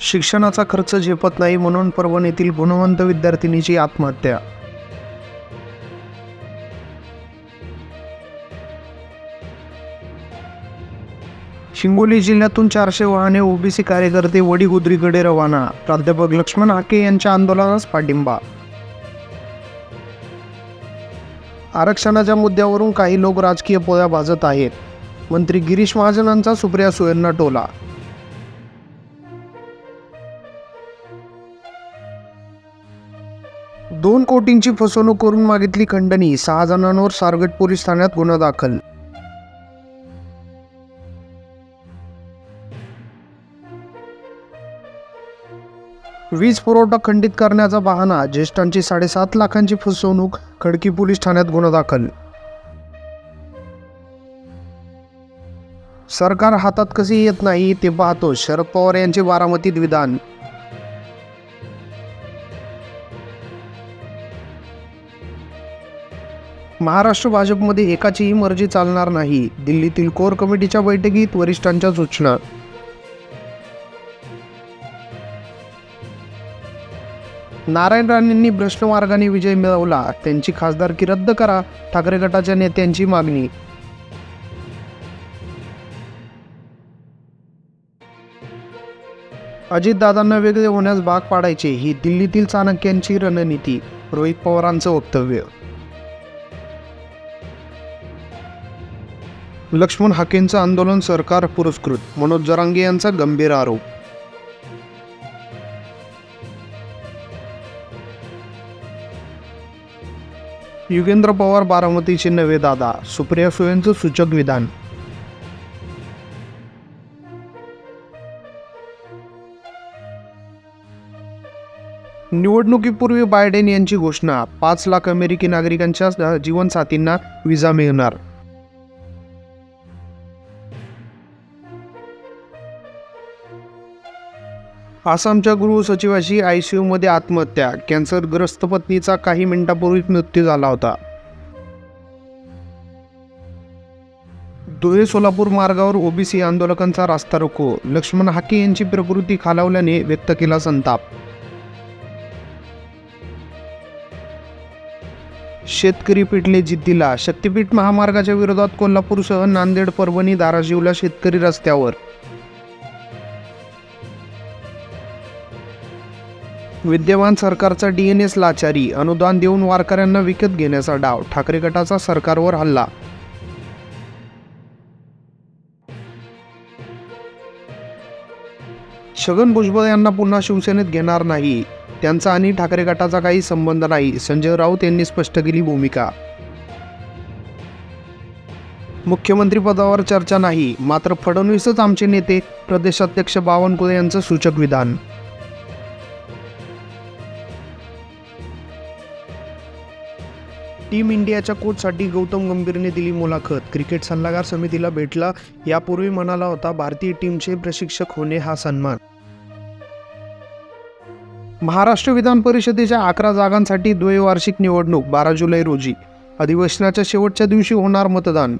शिक्षणाचा खर्च झेपत नाही म्हणून परभणीतील गुणवंत विद्यार्थिनीची आत्महत्या. हिंगोली जिल्ह्यातून चारशे वाहने ओबीसी कार्यकर्ते वडीगुद्रीकडे रवाना. प्राध्यापक लक्ष्मण हाके यांच्या आंदोलनास पाठिंबा. आरक्षणाच्या मुद्द्यावरून काही लोक राजकीय पोळ्या भाजत आहेत. मंत्री गिरीश महाजनांचा सुप्रिया सुळेंना टोला. दोन कोटींची फसवणूक करून मागितली खंडणी सहा जणांवर सारगट पोलीस ठाण्यात गुन्हा दाखल. वीज पुरवठा खंडित करण्याचा बहाणा ज्येष्ठांची साडेसात लाखांची फसवणूक खडकी पोलीस ठाण्यात गुन्हा दाखल. सरकार हातात कसे येत नाही ते पाहतो शरद पवार यांचे बारामतीत विधान. महाराष्ट्र भाजपमध्ये एकाचीही मर्जी चालणार नाही. दिल्लीतील कोर कमिटीच्या बैठकीत वरिष्ठांच्या सूचना. नारायण राणेंनी भ्रष्ट मार्गाने विजय मिळवला. त्यांची खासदारकी रद्द करा ठाकरे गटाच्या नेत्यांची मागणी. अजितदादांना वेगळे होण्यास भाग पाडायचे ही दिल्लीतील चाणक्यांची रणनीती. रोहित पवारांचं वक्तव्य. लक्ष्मण हाकेंचं आंदोलन सरकार पुरस्कृत. मनोज जरांगे यांचा गंभीर आरोप. युगेंद्र पवार बारामतीचे नवे दादा सुप्रिया सुळेंचं सूचक विधान. निवडणुकीपूर्वी बायडेन यांची घोषणा पाच लाख अमेरिकी नागरिकांच्या जीवनसाथींना विजा मिळणार. आसामच्या गृहसचिवाशी आय सी यूमध्ये आत्महत्या. कॅन्सरग्रस्त पत्नीचा काही मिनिटापूर्वीच मृत्यू झाला होता. धुळे सोलापूर मार्गावर ओबीसी आंदोलकांचा रास्ता रोको. लक्ष्मण हाके यांची प्रकृती खालावल्याने व्यक्त केला संताप. शेतकरी पिटले जिद्दीला. शक्तीपीठ महामार्गाच्या विरोधात कोल्हापूरसह नांदेड परभणी धाराशिवला शेतकरी रस्त्यावर. विद्यमान सरकारचा डी एन एस लाचारी अनुदान देऊन वारकऱ्यांना विकत घेण्याचा डाव ठाकरे गटाचा सरकारवर हल्ला. छगन भुजबळ यांना पुन्हा शिवसेनेत घेणार नाही. त्यांचा आणि ठाकरे गटाचा काही संबंध नाही संजय राऊत यांनी स्पष्ट केली भूमिका. मुख्यमंत्री पदावर चर्चा नाही मात्र फडणवीसच आमचे नेते प्रदेशाध्यक्ष बावनकुळे यांचं सूचक विधान. टीम इंडियाच्या कोचसाठी गौतम गंभीरने दिली मुलाखत. क्रिकेट सल्लागार समितीला भेटला. यापूर्वी म्हणाला होता भारतीय टीमचे प्रशिक्षक होणे हा सन्मान. महाराष्ट्र विधान परिषदेच्या अकरा जागांसाठी द्वैवार्षिक निवडणूक बारा जुलै रोजी. अधिवेशनाच्या शेवटच्या दिवशी होणार मतदान.